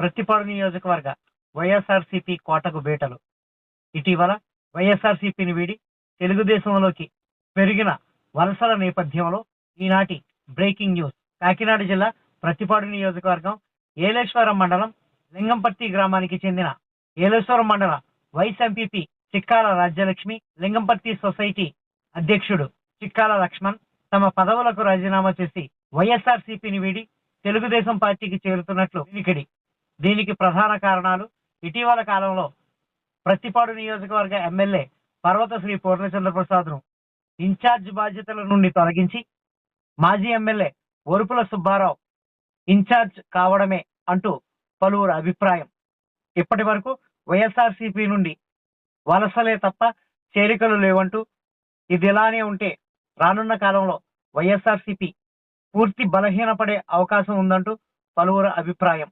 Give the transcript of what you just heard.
ప్రతిపాడు నియోజకవర్గ వైఎస్ఆర్సీపీ కోటకు బేటలు. ఇటీవల వైఎస్ఆర్సీపీని వీడి తెలుగుదేశంలోకి పెరిగిన వలసల నేపథ్యంలో ఈనాటి బ్రేకింగ్ న్యూస్. కాకినాడ జిల్లా ప్రతిపాడు నియోజకవర్గం ఏలేశ్వరం మండలం లింగంపర్తి గ్రామానికి చెందిన ఏలేశ్వరం మండల vice MPP Chikkala Rajyalakshmi Lingamparthi society అధ్యక్షుడు చిక్కాల లక్ష్మణ్ తమ పదవులకు రాజీనామా చేసి వైఎస్ఆర్సీపీని వీడి తెలుగుదేశం పార్టీకి చేరుతున్నట్లు వినికిడి. దీనికి ప్రధాన కారణాలు ఇటీవల కాలంలో ప్రతిపాడు నియోజకవర్గ ఎమ్మెల్యే పర్వత శ్రీ ఇన్ఛార్జ్ బాధ్యతల నుండి తొలగించి మాజీ ఎమ్మెల్యే ఒరుపుల సుబ్బారావు ఇన్ఛార్జ్ కావడమే అంటూ పలువురు అభిప్రాయం. ఇప్పటి వరకు వైఎస్ఆర్సీపీ నుండి వలసలే తప్ప చేరికలు లేవంటూ ఇది ఇలానే ఉంటే రానున్న కాలంలో వైఎస్ఆర్సీపీ పూర్తి బలహీనపడే అవకాశం ఉందంటూ పలువురు అభిప్రాయం.